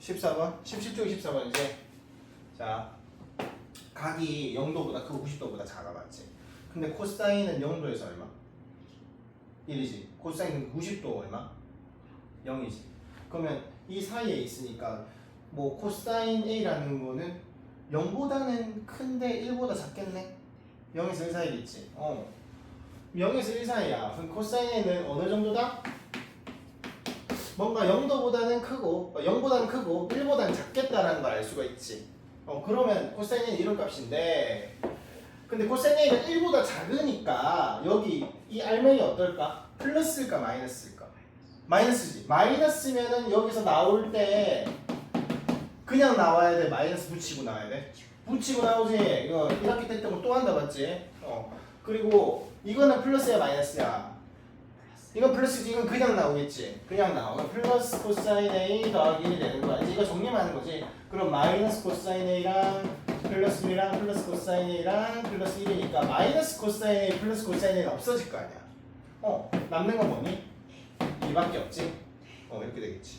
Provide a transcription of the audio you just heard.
14번? 17쪽이 14번이지? 자 각이 0도보다 크고 90도보다 작아 맞지? 근데 코사인은 0도에서 얼마? 1이지. 코사인은 90도 얼마? 0이지. 그러면 이 사이에 있으니까 뭐 코사인 A라는 거는 0보다는 큰데 1보다 작겠네? 0에서 1 사이겠지? 어. 0에서 1 사이야. 그럼 코사인 A는 어느 정도다? 뭔가 0도보다는 크고 0보다는 크고 1보다는 작겠다라는 걸 알 수가 있지. 어 그러면 코사인은 이런 값인데 근데 코사인은 1보다 작으니까 여기 이 알맹이 어떨까? 플러스일까 마이너스일까? 마이너스지. 마이너스면은 여기서 나올 때 그냥 나와야 돼. 마이너스 붙이고 나와야 돼. 붙이고 나오지. 이거 1학기 때거또 한다 맞지? 어 그리고 이거는 플러스야 마이너스야. 이건 플러스지 이건 그냥 나오겠지. 그냥 나와. 플러스 코사인 A 더하기 1이 되는 거야. 이제 이거 정리만 하는 거지. 그럼 마이너스 코사인 A랑 플러스 B랑 플러스 코사인 A랑 플러스 1이니까 마이너스 코사인 A 플러스 코사인 A는 없어질 거 아니야. 어 남는 건 뭐니? 2밖에 없지? 어 이렇게 되겠지